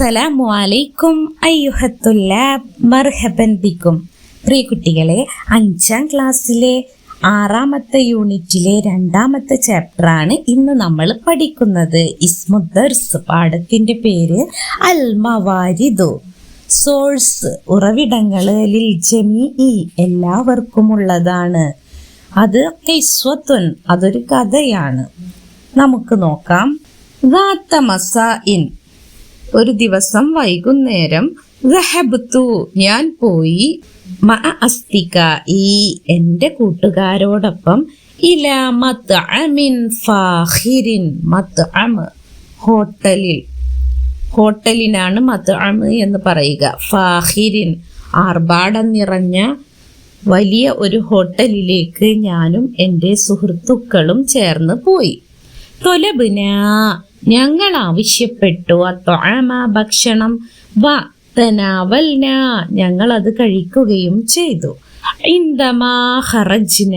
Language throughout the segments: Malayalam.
അസ്സലാമു അലൈക്കും അയ്യുഹത്തുല്ല മർഹബൻ ബിക്കും. പ്രിയ കുട്ടികളെ അഞ്ചാം ക്ലാസ്സിലെ ആറാമത്തെ യൂണിറ്റിലെ രണ്ടാമത്തെ ചാപ്റ്ററാണ് ഇന്ന് നമ്മൾ പഠിക്കുന്നത്. ഇസ്മുദ്ദർസ് പാഠത്തിന്റെ പേര് അൽമവാരിദു സോഴ്സ് സോഴ്സ് ഉറവിടങ്ങളിൽ ജമീ എല്ലാവർക്കുമുള്ളതാണ്. അത് ഐസ്വത്തുൻ അതൊരു കഥയാണ്. നമുക്ക് നോക്കാം. ഇൻ ഒരു ദിവസം വൈകുന്നേരം റഹബത്തു ഞാൻ പോയി. അസ്തിക ഈ എന്റെ കൂട്ടുകാരോടൊപ്പം ഇല മത്ത് അമിൻ ഫാഹിരിൻ. മത്ത് അമ ഹോട്ടലിൽ. ഹോട്ടലിനാണ് മത്ത് അമ എന്ന് പറയുക. ഫാഹിരിൻ ആർഭാടം നിറഞ്ഞ വലിയ ഒരു ഹോട്ടലിലേക്ക് ഞാനും എന്റെ സുഹൃത്തുക്കളും ചേർന്ന് പോയി. തൊലബിന ഞങ്ങൾ ആവശ്യപ്പെട്ടു അത്തൊഴമ ഭക്ഷണം. വ തനാവൽന. ഞങ്ങൾ അത് കഴിക്കുകയും ചെയ്തു. ഇന്ദമാ ഹറജ്ന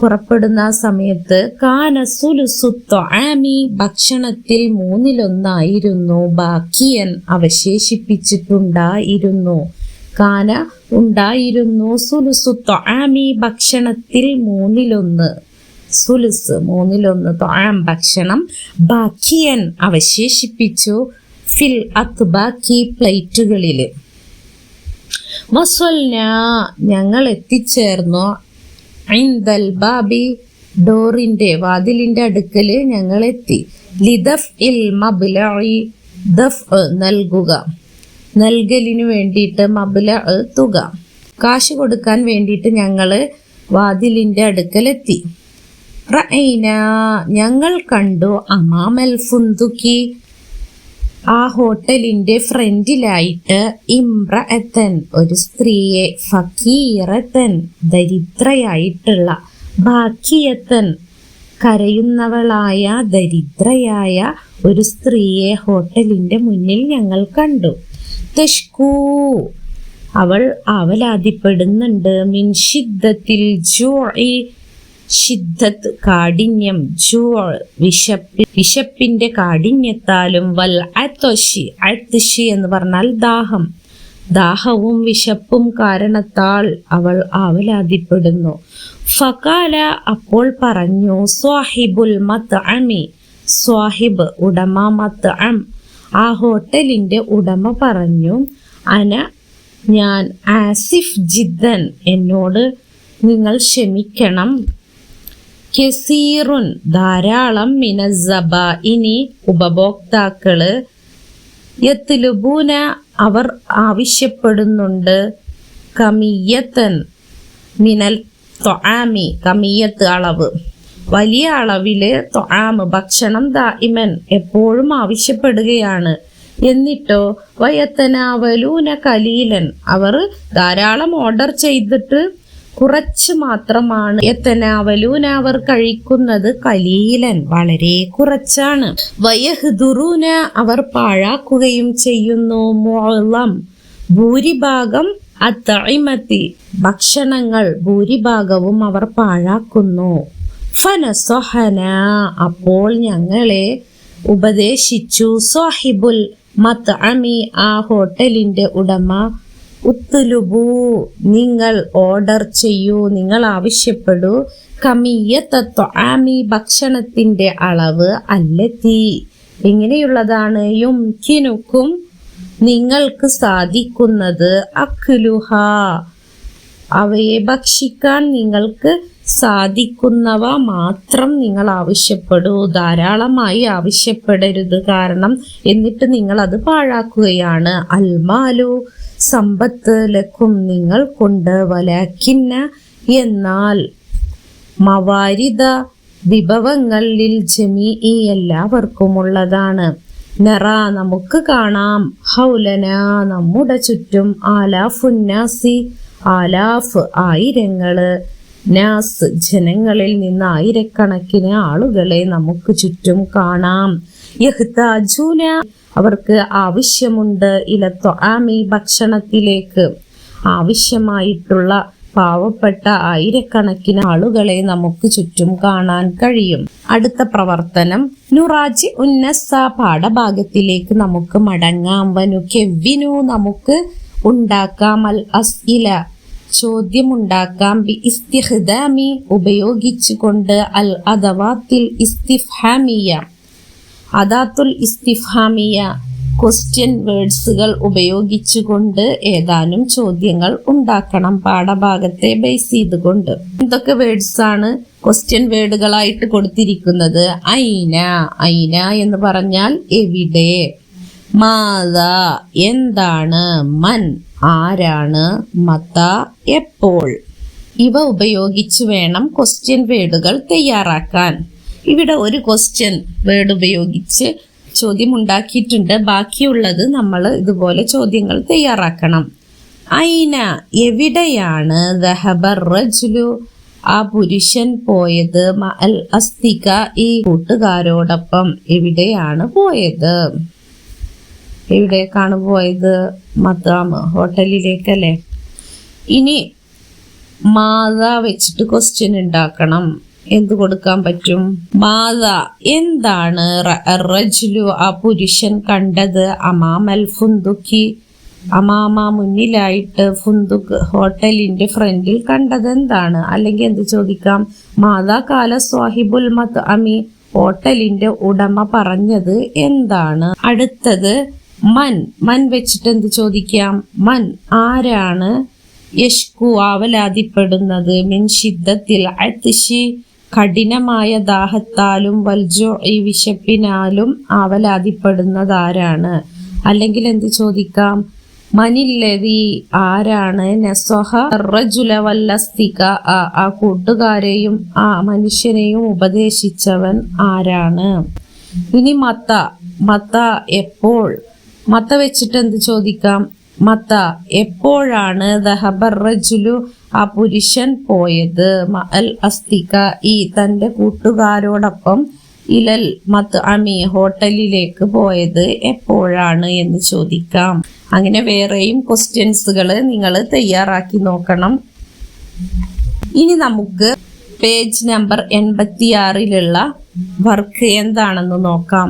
പുറപ്പെടുന്ന സമയത്ത് കാന സുലുസുത്തൊആമി ഭക്ഷണത്തിൽ മൂന്നിലൊന്നായിരുന്നു. ബാക്കിയൻ അവശേഷിപ്പിച്ചിട്ടുണ്ടായിരുന്നു. കാന ഉണ്ടായിരുന്നു സുലുസുത്തൊആമി ഭക്ഷണത്തിൽ മൂന്നിലൊന്ന്. സുലുസ് മൂന്നിലൊന്ന് തൊഴാം ഭക്ഷണം. ബാക്കിയൻ അവശേഷിപ്പിച്ചു. ഫിൽ അത്ത് ബാക്കി പ്ലേറ്റുകളിൽ വസ്വൽന ഞങ്ങൾ എത്തിച്ചേർന്നു. ഐന്ദൽ ബാബി ഡോറിന്റെ വാതിലിന്റെ അടുക്കൽ ഞങ്ങൾ എത്തി. ലിദഫ് ഇൽ മബ്ലഇ ദഫ് നൽകുക. നൽകലിന് വേണ്ടിയിട്ട് മബ്ല തുക. കാശ് കൊടുക്കാൻ വേണ്ടിയിട്ട് ഞങ്ങൾ വാതിലിന്റെ അടുക്കലെത്തി. റഅയ്ന ഞങ്ങൾ കണ്ടു അമാമൽ ഫുന്തുക്കി ആ ഹോട്ടലിന്റെ ഫ്രണ്ടിലായിട്ട് ഇമ്രഅത്തൻ ഒരു സ്ത്രീയെ ഫക്കീറത്തൻ ദരിദ്രയായിട്ടുള്ള ബാക്കിയത്തൻ കരയുന്നവളായ ദരിദ്രയായ ഒരു സ്ത്രീയെ ഹോട്ടലിന്റെ മുന്നിൽ ഞങ്ങൾ കണ്ടു. തഷ്കൂ അവൾ അവലാതിപ്പെടുന്നുണ്ട് മിൻ ജോ ജോഇ ഷിദ്ധത്ത് കാഠിന്യം ജൂ വിശപ്പ് വിശപ്പിന്റെ കാഠിന്യത്താലും വൽ അത്തൊഷി അത്ഷി എന്ന് പറഞ്ഞാൽ ദാഹം. ദാഹവും വിശപ്പും കാരണത്താൽ അവൾ ആവലാതിപ്പെടുന്നു. ഫകാല അപ്പോൾ പറഞ്ഞു സ്വാഹിബുൽ മത്ത് അമി സ്വാഹിബ് ഉടമ മത്ത് അം ആ ഹോട്ടലിന്റെ ഉടമ പറഞ്ഞു അന ഞാൻ ആസിഫ് ജിദ്ദൻ എന്നോട് നിങ്ങൾ ക്ഷമിക്കണം. കെസീറുൻ ധാരാളം മിനസബ ഇനി ഉപഭോക്താക്കൾ യത്തിലുബൂന അവർ ആവശ്യപ്പെടുന്നുണ്ട് കമിയത്തൻ മിനൽ തൊആമി കമിയത്ത് അളവ്. വലിയ അളവിൽ തൊആമ് ഭക്ഷണം ദാഇമൻ എപ്പോഴും ആവശ്യപ്പെടുകയാണ്. എന്നിട്ടോ വയത്തനാവലൂന കലീലൻ അവർ ധാരാളം ഓർഡർ ചെയ്തിട്ട് കുറച്ച് മാത്രമാണ്. എത്തനാവലൂന അവർ കഴിക്കുന്നത് കലീലൻ വളരെ കുറച്ചാണ്. വയഹ്ദുറൂന അവർ പാഴാക്കുകയും ചെയ്യുന്നു. മോളം ഭൂരിഭാഗം അത്തഴിമത്തി ഭക്ഷണങ്ങൾ ഭൂരിഭാഗവും അവർ പാഴാക്കുന്നു. ഫനസൊഹന അപ്പോൾ ഞങ്ങളെ ഉപദേശിച്ചു. സാഹിബുൽ മത്ത് അമി ആ ഹോട്ടലിന്റെ ഉടമ ഉത്തുലുബു നിങ്ങൾ ഓർഡർ ചെയ്യൂ നിങ്ങൾ ആവശ്യപ്പെടൂ. കമിയ തത്വാമി ഭക്ഷണത്തിന്റെ അളവ് അല്ലെത്തി. എങ്ങനെയുള്ളതാണ്? യുംകിനുക്കും നിങ്ങൾക്ക് സാധിക്കുന്നത് അഖ്ലുഹ. അവയെ ഭക്ഷിക്കാൻ നിങ്ങൾക്ക് സാധിക്കുന്നവ മാത്രം നിങ്ങൾ ആവശ്യപ്പെടൂ. ധാരാളമായി ആവശ്യപ്പെടരുത് കാരണം എന്നിട്ട് നിങ്ങൾ അത് പാഴാക്കുകയാണ്. അൽമാലു സമ്പത്ത് ലക്കും നിങ്ങൾ കൊണ്ട് വലാക്കിന്ന എന്നാൽ മവാരിത വിഭവങ്ങളിൽ ജമീ എല്ലാവർക്കുമുള്ളതാണ് നറ നമുക്ക് കാണാം. ഹൗലന നമ്മുടെ ചുറ്റും ആലാഫുന്നാസി ആലാഫ് ആയിരങ്ങൾ. നാസ് ജനങ്ങളിൽ നിന്ന് ആയിരക്കണക്കിന് ആളുകളെ നമുക്ക് ചുറ്റും കാണാം. യഹ്താജൂന അവർക്ക് ആവശ്യമുണ്ട്. ഇലത്തൊആമി ഭക്ഷണത്തിലേക്ക് ആവശ്യമായിട്ടുള്ള പാവപ്പെട്ട ആയിരക്കണക്കിന് ആളുകളെ നമുക്ക് ചുറ്റും കാണാൻ കഴിയും. അടുത്ത പ്രവർത്തനം. നുറാജി ഉന്നസ പാഠഭാഗത്തിലേക്ക് നമുക്ക് മടങ്ങാം. വനു കെവിനു നമുക്ക് ഉണ്ടാക്കാം. അൽ അസ്ഇല ചോദ്യമുണ്ടാക്കാം. ബി ഇസ്തിഹ്ദാമി ഉപയോഗിച്ചുകൊണ്ട് അൽ അദവാത്തിൽ ഇസ്തിഫാമിയ അദാത്തുൽ ഇസ്തിഫാമിയ ക്വസ്റ്റ്യൻ വേർഡ്സുകൾ ഉപയോഗിച്ചുകൊണ്ട് ഏതാനും ചോദ്യങ്ങൾ ഉണ്ടാക്കണം പാഠഭാഗത്തെ ബേസ് ചെയ്തുകൊണ്ട്. എന്തൊക്കെ വേർഡ്സ് ആണ് ക്വസ്റ്റ്യൻ വേർഡുകളായിട്ട് കൊടുത്തിരിക്കുന്നത്? ഐന ഐന എന്ന് പറഞ്ഞാൽ എവിടെ? മാത എന്താണ്? മൻ ആരാണ്? മത എപ്പോൾ? ഇവ ഉപയോഗിച്ച് വേണം ക്വസ്റ്റ്യൻ വേർഡുകൾ തയ്യാറാക്കാൻ. ഇവിടെ ഒരു ക്വസ്റ്റ്യൻ വേർഡ് ഉപയോഗിച്ച് ചോദ്യം ഉണ്ടാക്കിയിട്ടുണ്ട് ബാക്കിയുള്ളത് നമ്മൾ ഇതുപോലെ ചോദ്യങ്ങൾ തയ്യാറാക്കണം. ഐന എവിടെയാണ് ദഹബർ റജുലു? ആ പുരുഷൻ പോയത് അൽ അസ്തിക ഈ കൂട്ടുകാരോടൊപ്പം എവിടെയാണ് പോയത്? എവിടേക്കാണ് പോയത്? മത്താമ് ഹോട്ടലിലേക്കല്ലേ? ഇനി മാതാ വെച്ചിട്ട് ക്വസ്റ്റ്യൻ ഉണ്ടാക്കണം. എന്ത് കൊടുക്കാൻ പറ്റും? മാത എന്താണ് റജ്ലു ആ പുരുഷൻ കണ്ടത്? അമാമൽ ഫുന്തുക്കി അമാമ മുന്നിലായിട്ട് ഫുന്തുക് ഹോട്ടലിന്റെ ഫ്രണ്ടിൽ കണ്ടത് എന്താണ്? അല്ലെങ്കിൽ എന്ത് ചോദിക്കാം? മാതാ കാല സ്വാഹിബുൽ മത് അമി ഹോട്ടലിന്റെ ഉടമ പറഞ്ഞത് എന്താണ്? അടുത്തത് മൻ മൻ വെച്ചിട്ട് എന്ത് ചോദിക്കാം? മൻ ആരാണ്? യഷ്കു ആവലാതിപ്പെടുന്നത്. മിൻ ശിദ്ധത്തിൽ അതിശി കഠിനമായ ദാഹത്താലും വൽജോ ഈ വിശപ്പിനാലും അവലാതിപ്പെടുന്നതാരാണ് അല്ലെങ്കിൽ എന്ത് ചോദിക്കാം? മനില്ലതി ആരാണ്? നസ്വഹ റജുല വല്ലസ്തിക. ആ- ആ കൂട്ടുകാരെയും ആ മനുഷ്യനെയും ഉപദേശിച്ചവൻ ആരാണ്? ഇനി മത്ത. മത്ത എപ്പോൾ? മത്ത വെച്ചിട്ട് എന്ത് ചോദിക്കാം? മത്ത എപ്പോഴാണ് ദഹബർ റജുലു ആ പുരുഷൻ പോയത്? അൽ അസ്തിക ഈ തന്റെ കൂട്ടുകാരോടൊപ്പം ഇലൽ മത്ത് അമി ഹോട്ടലിലേക്ക് പോയത് എപ്പോഴാണ് എന്ന് ചോദിക്കാം. അങ്ങനെ വേറെയും ക്വസ്റ്റ്യൻസുകൾ നിങ്ങൾ തയ്യാറാക്കി നോക്കണം. ഇനി നമുക്ക് പേജ് നമ്പർ എൺപത്തിയാറിലുള്ള വർക്ക് എന്താണെന്ന് നോക്കാം.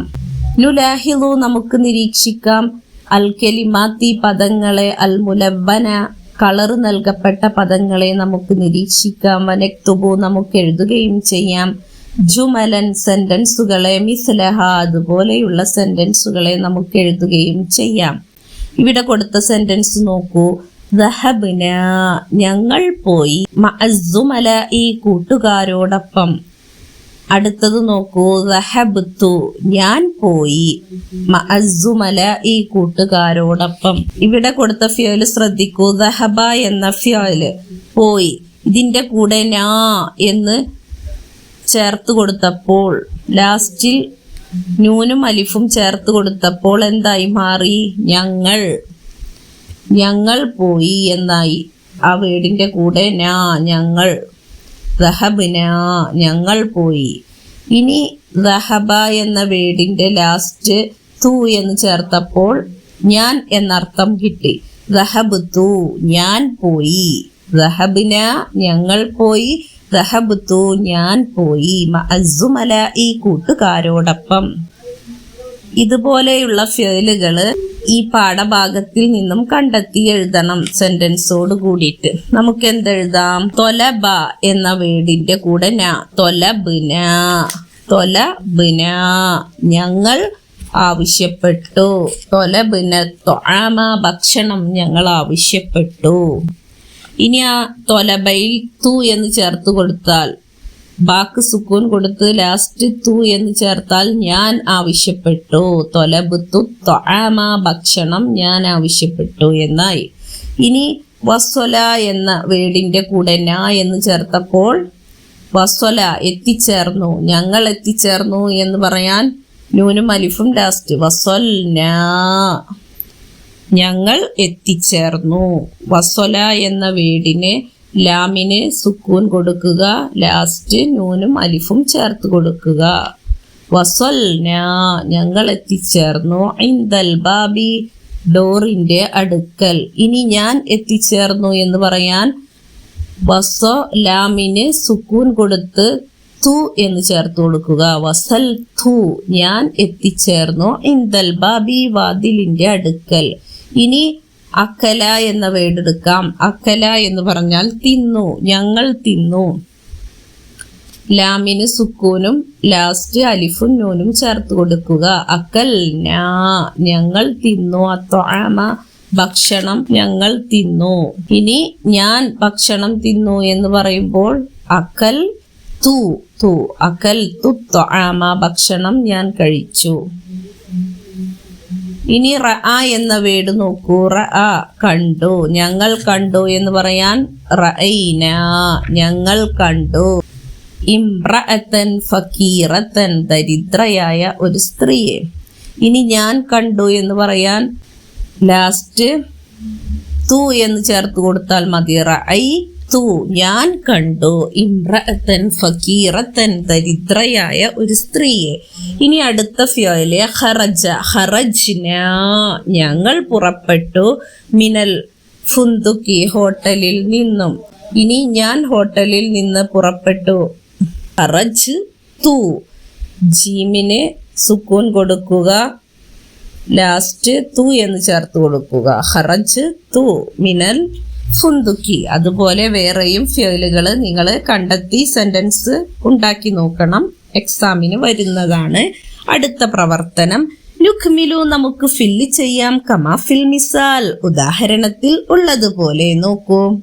നുലാഹിലു നമുക്ക് നിരീക്ഷിക്കാം. അൽ കെലിമാത്തി പദങ്ങളെ അൽ മുലവന കളർ നൽകപ്പെട്ട പദങ്ങളെ നമുക്ക് നിരീക്ഷിക്കാം. വനക്തുബു നമുക്ക് എഴുതുകയും ചെയ്യാം. ജുമലൻ സെന്റൻസുകളെ മിസ്ലഹ അതുപോലെയുള്ള സെന്റൻസുകളെ നമുക്ക് എഴുതുകയും ചെയ്യാം. ഇവിടെ കൊടുത്ത സെന്റൻസ് നോക്കൂ. ദഹബിന ഞങ്ങൾ പോയി. ഈ കൂട്ടുകാരോടൊപ്പം. അടുത്തത് നോക്കൂ. ഞാൻ പോയി. മഅസ്സുമല ഈ കൂട്ടുകാരോടൊപ്പം. ഇവിടെ കൊടുത്ത ഫ്യോൽ ശ്രദ്ധിക്കൂ. ദഹബ എന്ന ഫ്യോൽ പോയി. ഇതിന്റെ കൂടെ നാ എന്ന് ചേർത്ത് കൊടുത്തപ്പോൾ ലാസ്റ്റിൽ ന്യൂനും അലിഫും ചേർത്ത് കൊടുത്തപ്പോൾ എന്തായി മാറി? ഞങ്ങൾ. ഞങ്ങൾ പോയി എന്നായി. ആ വീടിന്റെ കൂടെ നാ ഞങ്ങൾ. ദഹബിന ഞങ്ങൾ പോയി. ഇനി ദഹബ എന്ന വേടിന്റെ ലാസ്റ്റ് തു എന്ന് ചേർത്തപ്പോൾ ഞാൻ എന്നർത്ഥം കിട്ടി. ദഹബ് തൂ ഞാൻ പോയി. ദഹബിന ഞങ്ങൾ പോയി. ദഹബത്തു ഞാൻ പോയി. അസുമല ഈ കൂട്ടുകാരോടൊപ്പം. ഇതുപോലെയുള്ള ഫെയിലുകൾ ഈ പാഠഭാഗത്തിൽ നിന്നും കണ്ടെത്തി എഴുതണം സെന്റൻസോട് കൂടിയിട്ട്. നമുക്ക് എന്തെഴുതാം തൊലബ എന്ന വേടിന്റെ കൂടെ ന. തൊലബിന. ഞങ്ങൾ ആവശ്യപ്പെട്ടു. തൊലബിന തൊഴാമ ഭക്ഷണം ഞങ്ങൾ ആവശ്യപ്പെട്ടു. ഇനി ആ തൊലബയിൽ തു എന്ന് ചേർത്ത് കൊടുത്താൽ ബാക്ക് സുക്കൂൻ കൊടുത്ത് ലാസ്റ്റ് തു എന്ന് ചേർത്താൽ ഞാൻ ആവശ്യപ്പെട്ടു. തൊലബുത്തു തൊആമ ഭക്ഷണം ഞാൻ ആവശ്യപ്പെട്ടു എന്നായി. ഇനി വസ്വല എന്ന വേടിന്റെ കൂടെ നാ എന്ന് ചേർത്തപ്പോൾ വസ്വല എത്തിച്ചേർന്നു. ഞങ്ങൾ എത്തിച്ചേർന്നു എന്ന് പറയാൻ ന്യൂനും അലിഫും ലാസ്റ്റ് വസ്വൽ ഞങ്ങൾ എത്തിച്ചേർന്നു. വസ്വല എന്ന വീടിന് ലാമിന് സുക്കൂൻ കൊടുക്കുക ലാസ്റ്റ് നൂനും അലിഫും ചേർത്ത് കൊടുക്കുക. ഞങ്ങൾ എത്തിച്ചേർന്നു ബാബി ഡോറിന്റെ അടുക്കൽ. ഇനി ഞാൻ എത്തിച്ചേർന്നു എന്ന് പറയാൻ വസോ ലാമിന് സുക്കൂൻ കൊടുത്ത് തു എന്ന് ചേർത്ത് കൊടുക്കുക. വസൽ തു ഞാൻ എത്തിച്ചേർന്നു. ഇന്ദൽ ബാബി വാതിലിന്റെ അടുക്കൽ. ഇനി അക്കല എന്ന വേർഡ് എടുക്കാം അക്കല എന്ന് പറഞ്ഞാൽ തിന്നു. ഞങ്ങൾ തിന്നു. ലാമിന് സുക്കൂനും ലാസ്റ്റ് അലിഫും നൂനും ചേർത്ത് കൊടുക്കുക. അക്കൽ ഞാ ഞങ്ങൾ തിന്നു. അത്വാമ ഭക്ഷണം ഞങ്ങൾ തിന്നു. ഇനി ഞാൻ ഭക്ഷണം തിന്നു എന്ന് പറയുമ്പോൾ അക്കൽ തു തു. അക്കൽ തു ഭക്ഷണം ഞാൻ കഴിച്ചു. ഇനി റ ആ എന്ന വേട് നോക്കൂ. റ ആ കണ്ടു. ഞങ്ങൾ കണ്ടു എന്ന് പറയാൻ റൈന ഞങ്ങൾ കണ്ടു. ഇംറഅത്തൻ ഫക്കീറത്തൻ ദരിദ്രയായ ഒരു സ്ത്രീയെ. ഇനി ഞാൻ കണ്ടു എന്ന് പറയാൻ ലാസ്റ്റ് തു എന്ന് ചേർത്ത് കൊടുത്താൽ മതി. റൈ തു ഞാൻ കണ്ടു ഇമ്രത്തൻ ഫക്കീറത്തൻ ദരിദ്രയായ ഒരു സ്ത്രീയെ. ഇനി അടുത്ത ഫ്യോയിലെ ഹറജ ഹറജ്ന ഞങ്ങൾ പുറപ്പെട്ടു മിനൽ ഫുന്തുക്കി ഹോട്ടലിൽ നിന്നും. ഇനി ഞാൻ ഹോട്ടലിൽ നിന്ന് പുറപ്പെട്ടു. ഹറജ് തു ജീമിന് സുക്കൂൻ കൊടുക്കുക ലാസ്റ്റ് തു എന്ന് ചേർത്ത് കൊടുക്കുക. ഹറജ് തു മിനൽ ഫുന്തുക്കി അതുപോലെ വേറെയും ഫേലുകൾ നിങ്ങൾ കണ്ടെത്തി സെന്റൻസ് ഉണ്ടാക്കി നോക്കണം. എക്സാമിന് വരുന്നതാണ്. അടുത്ത പ്രവർത്തനം. നുഖ്മിലു നമുക്ക് ഫില്ല് ചെയ്യാം. കമ ഫിൽ മിസാൽ ഉദാഹരണത്തിൽ ഉള്ളതുപോലെ നോക്കൂ.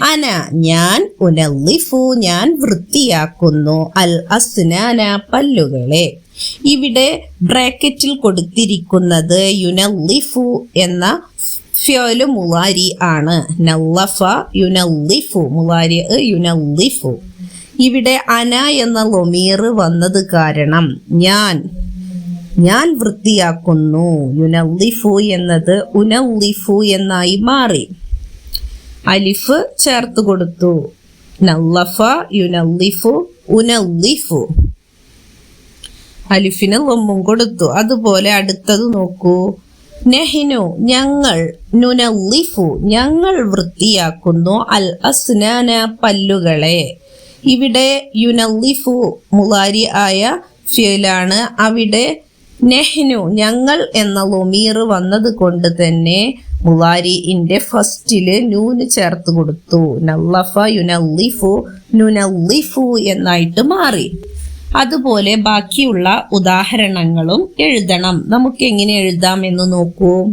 അന ഞാൻ ഉനല്ലിഫു ഞാൻ വൃത്തിയാക്കുന്നു. അൽ അസ്നാന പല്ലുകളെ. ഇവിടെ ബ്രാക്കറ്റിൽ കൊടുത്തിരിക്കുന്നത് യുനല്ലിഫു എന്ന ഫ്യോൽ മുലാരി ആണ്. നല്ലഫ യുനല്ലിഫു. മുലാരി യുനല്ലിഫു. ഇവിടെ അന എന്ന ലൊമീർ വന്നത് കാരണം ഞാൻ ഞാൻ വൃത്തിയാക്കുന്നു. യുനല്ലിഫു എന്നത് ഉനല്ലിഫു എന്നായി മാറി. അലിഫ് ചേർത്ത് കൊടുത്തു. നല്ലഫ യുനല്ലിഫു ഉനല്ലിഫു. അലിഫിന് ലൊമ്മും കൊടുത്തു. അതുപോലെ അടുത്തത് നോക്കൂ. നെഹിനു ഞങ്ങൾ നുനല്ലിഫു ഞങ്ങൾ വൃത്തിയാക്കുന്നു അൽ അസ്നാന പല്ലുകളെ. ഇവിടെ യുനല്ലിഫു മുലാരി ആയ ഫിയലാണ്. അവിടെ നെഹ്നു ഞങ്ങൾ എന്ന ലൊമീർ വന്നത് കൊണ്ട് തന്നെ മുലാരിന്റെ ഫസ്റ്റിൽ നൂന് ചേർത്ത് കൊടുത്തു. നല്ലഫ യുനല്ലിഫു നുനല്ലിഫു എന്നായിട്ട് മാറി. അതുപോലെ ബാക്കിയുള്ള ഉദാഹരണങ്ങളും എഴുതണം. നമുക്ക് എങ്ങനെ എഴുതാം എന്ന് നോക്കൂ.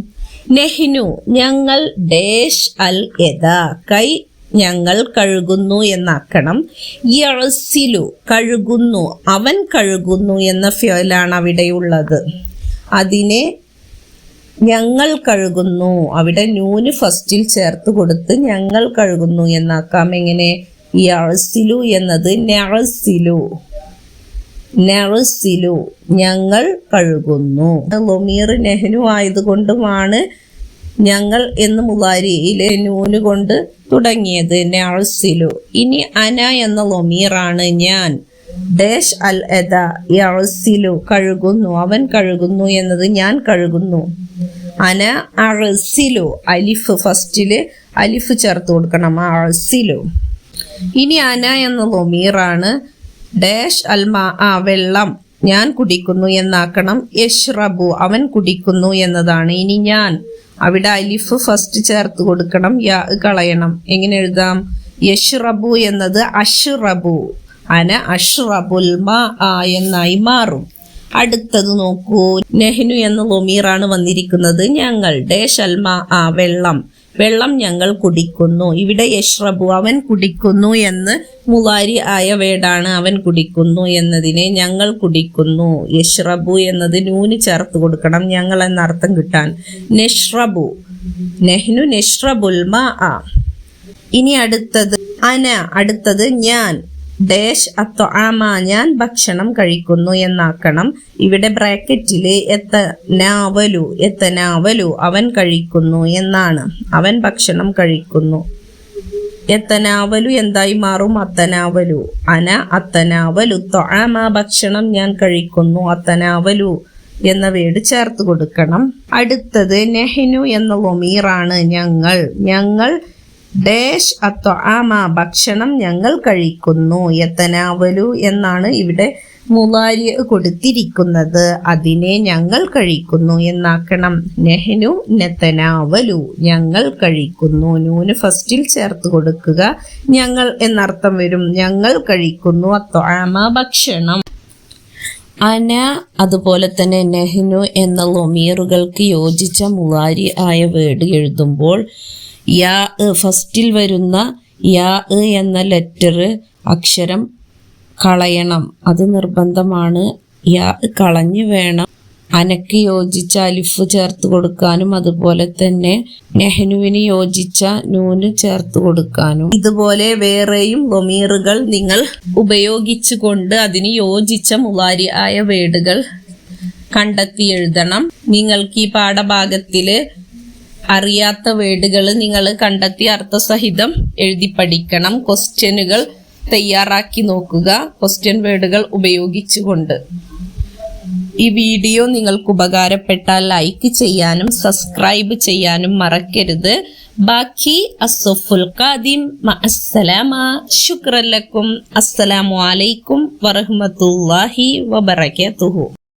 നെഹിനു ഞങ്ങൾ ഡേഷ് അൽ എദ കൈ ഞങ്ങൾ കഴുകുന്നു എന്നാക്കണം. യസിലു കഴുകുന്നു അവൻ കഴുകുന്നു എന്ന ഫ്യോയിലാണ് അവിടെയുള്ളത്. അതിനെ ഞങ്ങൾ കഴുകുന്നു അവിടെ ന്യൂന് ഫസ്റ്റിൽ ചേർത്ത് കൊടുത്ത് ഞങ്ങൾ കഴുകുന്നു എന്നാക്കാം. എങ്ങനെ? യസിലു എന്നത് നസിലു നറസിലു ഞങ്ങൾ കഴുകുന്നു. ലൊമീർ നെഹ്നു ആയതുകൊണ്ടുമാണ് ഞങ്ങൾ എന്ന് മുലാരിയിലെ നൂന് കൊണ്ട് തുടങ്ങിയത്. നറസിലു. ഇനി അന എന്ന ലൊമീറാണ് ഞാൻ. ഡേഷ് അൽ എദ. കഴുകുന്നു. അവൻ കഴുകുന്നു എന്നത് ഞാൻ കഴുകുന്നു. അന അറസിലു. അലിഫ് ഫസ്റ്റിൽ അലിഫ് ചേർത്ത് കൊടുക്കണം. അറസിലു. ഇനി അന എന്ന ലൊമീറാണ് ഡാഷ് അൽമാ ആ വെള്ളം ഞാൻ കുടിക്കുന്നു എന്നാക്കണം. യഷ്റബു അവൻ കുടിക്കുന്നു എന്നതാണ്. ഇനി ഞാൻ അവിടെ അലിഫ് ഫസ്റ്റ് ചേർത്ത് കൊടുക്കണം. യാ കളയണം. എങ്ങനെ എഴുതാം? യഷ്റബു എന്നത് അഷ്റബു അന അഷ്റബുൽ മാ ആ എന്നായി മാറും. അടുത്തത് നോക്കൂ. നെഹ്നു എന്ന ലൊമീറാണ് വന്നിരിക്കുന്നത്. ഞങ്ങൾ ഡേ അൽമാ ആ വെള്ളം വെള്ളം ഞങ്ങൾ കുടിക്കുന്നു. ഇവിടെ യഷ്റബു അവൻ കുടിക്കുന്നു എന്ന് മുലാരി ആയ വേടാണ് അവൻ കുടിക്കുന്നു എന്നതിനെ ഞങ്ങൾ കുടിക്കുന്നു. യഷ്റബു എന്നത് നൂന് ചേർത്ത് കൊടുക്കണം ഞങ്ങൾ എന്നർത്ഥം കിട്ടാൻ. നെഷ്റബു നെഹ്നു നെഷ്റബുൽ ആ ഇനി അടുത്തത്. അന. അടുത്തത് ഞാൻ. ഡേഷ് അത്തൊആമ ഞാൻ ഭക്ഷണം കഴിക്കുന്നു എന്നാക്കണം. ഇവിടെ ബ്രാക്കറ്റിൽ എത്തനാവലു എത്തനാവലു അവൻ കഴിക്കുന്നു എന്നാണ്. അവൻ ഭക്ഷണം കഴിക്കുന്നു. എത്തനാവലു എന്തായി മാറും? അത്തനാവലു. അന അത്തനാവലു. തൊആമ ഭക്ഷണം ഞാൻ കഴിക്കുന്നു. അത്തനാവലു എന്ന വേട് ചേർത്ത് കൊടുക്കണം. അടുത്തത് നെഹ്നു എന്ന ഒമീറാണ് ഞങ്ങൾ. ഞങ്ങൾ ഡാഷ് അത്വാമ ഭക്ഷണം ഞങ്ങൾ കഴിക്കുന്നു. യത്തനാവലു എന്നാണ് ഇവിടെ മുലാരി കൊടുത്തിരിക്കുന്നത്. അതിനെ ഞങ്ങൾ കഴിക്കുന്നു എന്നാക്കണം. നെഹ്നു നെത്തനാവലു ഞങ്ങൾ കഴിക്കുന്നു. നൂന് ഫസ്റ്റിൽ ചേർത്ത് കൊടുക്കുക. ഞങ്ങൾ എന്നർത്ഥം വരും. ഞങ്ങൾ കഴിക്കുന്നു. അത്വാമ ഭക്ഷണം. അന അതുപോലെ തന്നെ നെഹ്നു എന്ന ലൊമീറുകൾക്ക് യോജിച്ച മുലാരി ആയ വേർഡ് എഴുതുമ്പോൾ യാ ഫസ്റ്റിൽ വരുന്ന യാ എന്ന ലെറ്റർ അക്ഷരം കളയണം. അത് നിർബന്ധമാണ്. യാ കളഞ്ഞു വേണം. അനക്ക് യോജിച്ച അലിഫ് ചേർത്ത് കൊടുക്കാനും അതുപോലെ തന്നെ നെഹ്നുവിന് യോജിച്ച നൂന് ചേർത്ത് കൊടുക്കാനും. ഇതുപോലെ വേറെയും ഗൊമീറുകൾ നിങ്ങൾ ഉപയോഗിച്ചുകൊണ്ട് അതിന് യോജിച്ച മുലാരി ആയ വേടുകൾ കണ്ടെത്തി എഴുതണം. നിങ്ങൾക്ക് ഈ പാഠഭാഗത്തിൽ അറിയാത്ത വേർഡുകൾ നിങ്ങൾ കണ്ടെത്തി അർത്ഥസഹിതം എഴുതി പഠിക്കണം. ക്വസ്റ്റ്യനുകൾ തയ്യാറാക്കി നോക്കുക. ക്വസ്റ്റ്യൻ വേർഡുകൾ ഉപയോഗിച്ചുകൊണ്ട്. ഈ വീഡിയോ നിങ്ങൾക്ക് ഉപകാരപ്പെട്ടാൽ ലൈക്ക് ചെയ്യാനും സബ്സ്ക്രൈബ് ചെയ്യാനും മറക്കരുത്. ബാക്കി അസഫുൽ ഖാദിം അസ്സലാമ അസ്സലാമു അലൈക്കും വറഹ്മത്തുള്ളാഹി വബറകാതുഹു.